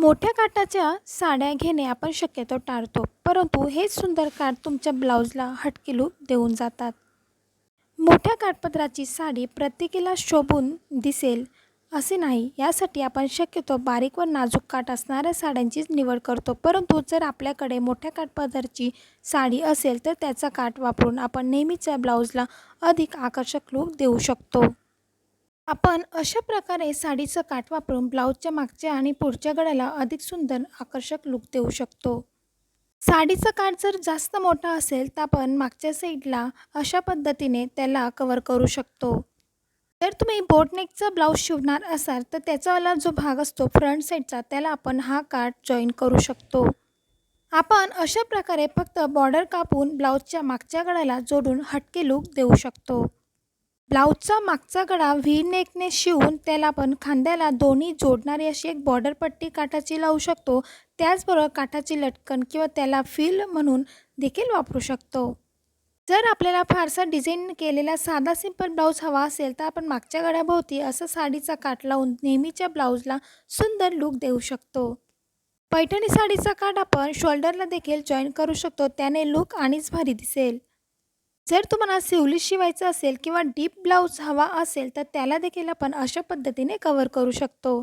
मोठ्या काठाच्या साड्या घेणे आपण शक्यतो टाळतो. परंतु हेच सुंदर काठ तुमच्या ब्लाऊजला हटके लूप देऊन जातात. मोठ्या काठपदराची साडी प्रत्येकीला शोभून दिसेल असे नाही. यासाठी आपण शक्यतो बारीक व नाजूक काठ असणाऱ्या साड्यांचीच निवड करतो. परंतु जर आपल्याकडे मोठ्या काठपदरची साडी असेल तर त्याचा काठ वापरून आपण नेहमीच्या ब्लाऊजला अधिक आकर्षक लूक देऊ शकतो. आपण अशा प्रकारे साडीचं काठ वापरून ब्लाऊजच्या मागच्या आणि पुढच्या गळ्याला अधिक सुंदर आकर्षक लूक देऊ शकतो. साडीचं काठ जर जास्त मोठा असेल तर आपण मागच्या साईडला अशा पद्धतीने त्याला कवर करू शकतो. जर तुम्ही बोटनेकचा ब्लाऊज शिवणार असाल तर त्याचावाला जो भाग असतो फ्रंट साईडचा त्याला आपण हा काठ जॉईन करू शकतो. आपण अशा प्रकारे फक्त बॉर्डर कापून ब्लाऊजच्या मागच्या गळ्याला जोडून हटके लूक देऊ शकतो. ब्लाऊजचा मागचा गळा व्ही नेकने शिवून त्याला आपण खांद्याला दोन्ही जोडणारी अशी एक बॉर्डर पट्टी काठाची लावू शकतो. त्याचबरोबर काठाची लटकन किंवा त्याला फील म्हणून देखील वापरू शकतो. जर आपल्याला फारसा डिझाईन केलेला साधा सिंपल ब्लाऊज हवा असेल तर आपण मागच्या गळ्याभोवती असं साडीचा काठ लावून नेहमीच्या ब्लाऊजला सुंदर लूक देऊ शकतो. पैठणी साडीचा काठ आपण शोल्डरला देखील जॉईन करू शकतो. त्याने लूक आणिच भारी दिसेल. जर तुम्हाला सिवली शिवायचं असेल किंवा डीप ब्लाऊज हवा असेल तर त्याला देखील आपण अशा पद्धतीने कवर करू शकतो.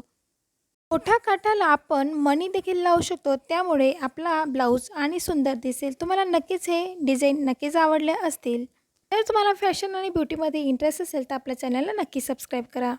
मोठ्या काठाला आपण मणी देखील लावू शकतो. त्यामुळे आपला ब्लाऊज आणि सुंदर दिसेल. तुम्हाला नक्कीच हे डिझाईन नक्कीच आवडले असतील. जर तुम्हाला फॅशन आणि ब्युटीमध्ये इंटरेस्ट असेल तर आपल्या चॅनलला नक्की सबस्क्राईब करा.